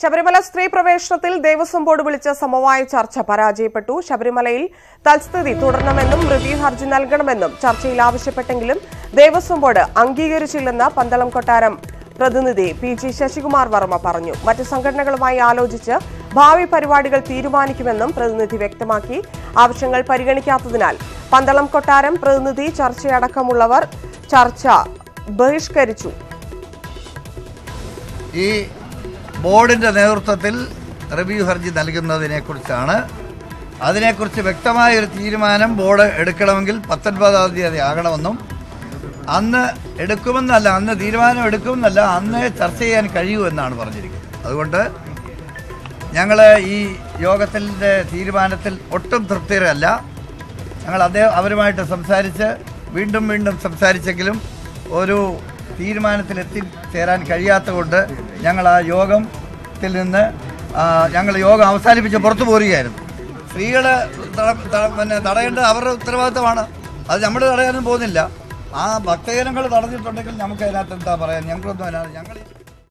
ശബരിമല സ്ത്രീ പ്രവേശനത്തിൽ ദേവസ്വം ബോർഡ് വിളിച്ച സമവായ ചർച്ച പരാജയപ്പെട്ടു. ശബരിമലയിൽ തൽസ്ഥിതി തുടരണമെന്നും റിവ്യൂ ഹർജി നൽകണമെന്നും ചർച്ചയിൽ ആവശ്യപ്പെട്ടെങ്കിലും ദേവസ്വം ബോർഡ് അംഗീകരിച്ചില്ലെന്ന് പന്തളം കൊട്ടാരം പ്രതിനിധി പി ജി ശശികുമാർ വർമ്മ പറഞ്ഞു. മറ്റ് സംഘടനകളുമായി ആലോചിച്ച് ഭാവി പരിപാടികൾ തീരുമാനിക്കുമെന്നും പ്രതിനിധി വ്യക്തമാക്കി. ആവശ്യങ്ങൾ പരിഗണിക്കാത്തതിനാൽ പന്തളം കൊട്ടാരം പ്രതിനിധി ചർച്ചയടക്കമുള്ളവർ ചർച്ച ബഹിഷ്കരിച്ചു. ഈ ബോർഡിന്റെ നേതൃത്വത്തിൽ റിവ്യൂ ഹർജി നൽകുന്നതിനെക്കുറിച്ചാണ്. അതിനെക്കുറിച്ച് വ്യക്തമായ ഒരു തീരുമാനം ബോർഡ് എടുക്കണമെങ്കിൽ പത്തൊൻപതാം തീയതി ആകണമെന്നും അന്ന് എടുക്കുമെന്നല്ല അന്ന് തീരുമാനം എടുക്കുമെന്നല്ല അന്ന് ചർച്ച ചെയ്യാൻ കഴിയൂ എന്നാണ് പറഞ്ഞിരിക്കുന്നത്. അതുകൊണ്ട് ഞങ്ങൾ ഈ യോഗത്തിന്റെ തീരുമാനത്തിൽ ഒട്ടും തൃപ്തിരല്ല. ഞങ്ങൾ അദ്ദേഹം അവരുമായിട്ട് സംസാരിച്ച് വീണ്ടും വീണ്ടും സംസാരിച്ചെങ്കിലും ഒരു തീരുമാനത്തിൽ എത്തിച്ചേരാൻ കഴിയാത്തതുകൊണ്ട് ഞങ്ങൾ ആ യോഗത്തിൽ നിന്ന് ഞങ്ങൾ യോഗം അവസാനിപ്പിച്ച് പുറത്തു പോരുകയായിരുന്നു. സ്ത്രീകളെ പിന്നെ തടയേണ്ടത് അവരുടെ ഉത്തരവാദിത്തമാണ്. അത് നമ്മൾ തടയാനും പോകുന്നില്ല. ആ ഭക്തജനങ്ങൾ തടഞ്ഞിട്ടുണ്ടെങ്കിൽ നമുക്ക് അതിനകത്ത് എന്താ പറയാൻ ഞങ്ങളൊന്നും അതിനകത്ത് ഞങ്ങൾ